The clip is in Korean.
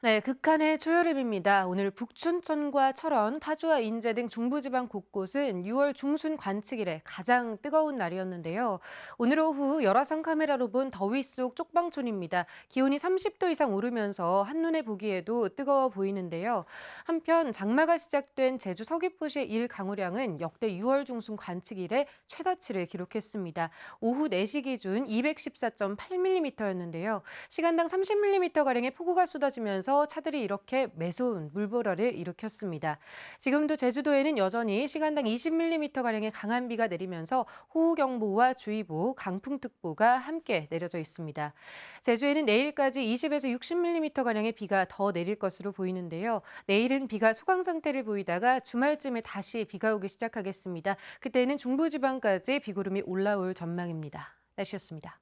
네, 극한의 초여름입니다. 오늘 북춘천과 철원, 파주와 인제 등 중부지방 곳곳은 6월 중순 관측 이래 가장 뜨거운 날이었는데요. 오늘 오후 열화상 카메라로 본 더위 속 쪽방촌입니다. 기온이 30도 이상 오르면서 한눈에 보기에도 뜨거워 보이는데요. 한편 장마가 시작된 제주 서귀포시의 일 강우량은 역대 6월 중순 관측 이래 최다치를 기록했습니다. 오후 4시 기준 214.8mm였는데요. 시간당 30mm가량의 폭우가 쏟아지면 서 차들이 이렇게 매서운 물보라를 일으켰습니다. 지금도 제주도에는 여전히 시간당 20mm가량의 강한 비가 내리면서 호우경보와 주의보, 강풍특보가 함께 내려져 있습니다. 제주에는 내일까지 20에서 60mm가량의 비가 더 내릴 것으로 보이는데요. 내일은 비가 소강 상태를 보이다가 주말쯤에 다시 비가 오기 시작하겠습니다. 그때는 중부지방까지 비구름이 올라올 전망입니다. 날씨였습니다.